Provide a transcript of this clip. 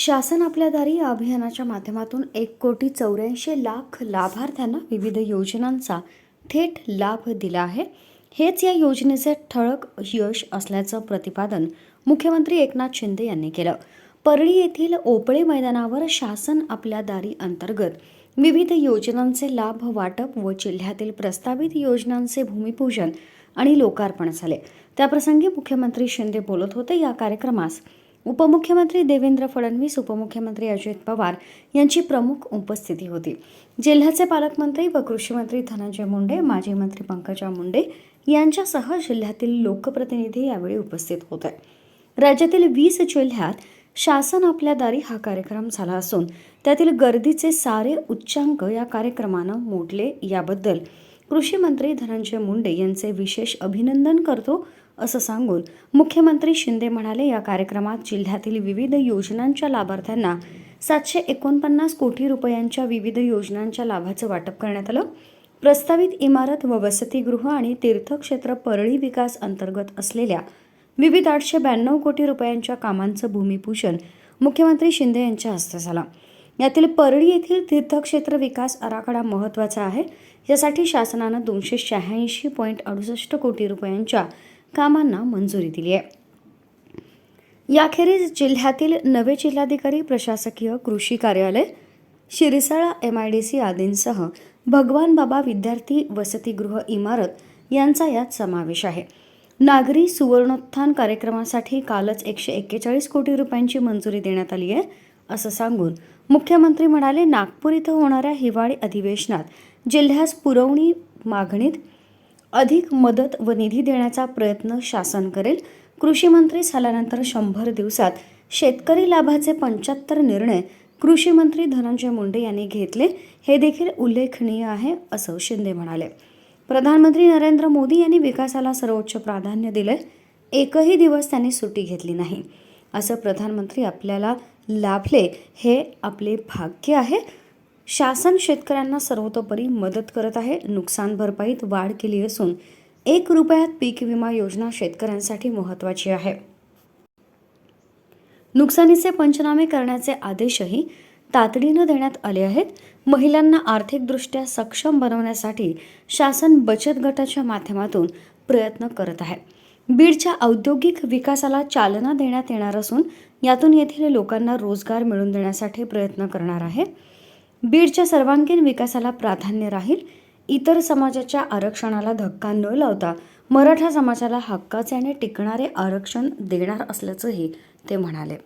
शासन आपल्या दारी या अभियानाच्या माध्यमातून एक कोटी चौऱ्याऐंशी लाख लाभार्थ्यांना विविध योजनांचा थेट लाभ दिला आहे. हेच या योजनेचे ठळक यश असल्याचं प्रतिपादन मुख्यमंत्री एकनाथ शिंदे यांनी केलं. परळी येथील ओपळे मैदानावर शासन आपल्या दारी अंतर्गत विविध योजनांचे लाभ वाटप व जिल्ह्यातील प्रस्तावित योजनांचे भूमिपूजन आणि लोकार्पण झाले. त्याप्रसंगी मुख्यमंत्री शिंदे बोलत होते. या कार्यक्रमास उपमुख्यमंत्री देवेंद्र फडणवीस उपमुख्यमंत्री अजित पवार यांची प्रमुख उपस्थिती होती. जिल्ह्याचे पालकमंत्री व कृषीमंत्री धनंजय मुंडे माजी मंत्री पंकजा मुंडे यांच्यासह जिल्ह्यातील लोकप्रतिनिधी यावेळी उपस्थित होते. राज्यातील वीस जिल्ह्यात शासन आपल्या दारी हा कार्यक्रम झाला असून त्यातील गर्दीचे सारे उच्चांक या कार्यक्रमानं मोडले याबद्दल कृषी मंत्री धनंजय मुंडे यांचे विशेष अभिनंदन करतो असं सांगून मुख्यमंत्री शिंदे म्हणाले या कार्यक्रमात जिल्ह्यातील विविध योजनांच्या लाभार्थ्यांना सातशे एकोणपन्नास कोटी रुपयांच्या विविध योजनांच्या लाभाचं वाटप करण्यात आलं. प्रस्तावित इमारत व वसतिगृह आणि तीर्थक्षेत्र परळी विकास अंतर्गत असलेल्या विविध आठशे ब्याण्णव कोटी रुपयांच्या कामांचं भूमिपूजन मुख्यमंत्री शिंदे यांच्या हस्ते झालं. यातील परळी येथील तीर्थक्षेत्र विकास आराखडा महत्त्वाचा आहे. यासाठी शासनानं दोनशे शहाऐंशी पॉईंट अडुसष्ट कोटी रुपयांच्या कामांना मंजुरी दिली आहे याखेरीज जिल्ह्यातील नवे जिल्हाधिकारी प्रशासकीय कृषी कार्यालय Shirsala M I D C आदींसह भगवान बाबा विद्यार्थी वसतिगृह इमारत यांचा यात समावेश आहे. नागरी सुवर्णोत्थान कार्यक्रमासाठी कालच एकशे एक्केचाळीस कोटी रुपयांची मंजुरी देण्यात आली आहे असं सांगून मुख्यमंत्री म्हणाले नागपूर इथं होणाऱ्या हिवाळी अधिवेशनात जिल्ह्यास पुरवणी मागणीत अधिक मदत व निधी देण्याचा प्रयत्न शासन करेल. कृषी मंत्री झाल्यानंतर शंभर दिवसात शेतकरी लाभाचे पंच्याहत्तर निर्णय कृषी मंत्री धनंजय मुंडे यांनी घेतले. हे देखील उल्लेखनीय आहे असं शिंदे म्हणाले. प्रधानमंत्री नरेंद्र मोदी यांनी विकासाला सर्वोच्च प्राधान्य दिले एकही दिवस त्यांनी सुट्टी घेतली नाही. असं प्रधानमंत्री आपल्याला लाभले हे आपले भाग्य आहे. शासन शेतकऱ्यांना सर्वतोपरी मदत करत आहे. नुकसान भरपाईत वाढ केली असून एक रुपयात पीक विमा योजना शेतकऱ्यांसाठी महत्त्वाची आहे. नुकसानीचे पंचनामे करण्याचे आदेशही तातडीनं देण्यात आले आहेत. महिलांना आर्थिकदृष्ट्या सक्षम बनवण्यासाठी शासन बचत गटाच्या माध्यमातून प्रयत्न करत आहे. बीडच्या औद्योगिक विकासाला चालना देण्यात येणार असून यातून येथील लोकांना रोजगार मिळवून देण्यासाठी प्रयत्न करणार आहे. बीडच्या सर्वांगीण विकासाला प्राधान्य राहील. इतर समाजाच्या आरक्षणाला धक्का न लावता मराठा समाजाला हक्काचे आणि टिकणारे आरक्षण देणार असल्याचंही ते म्हणाले.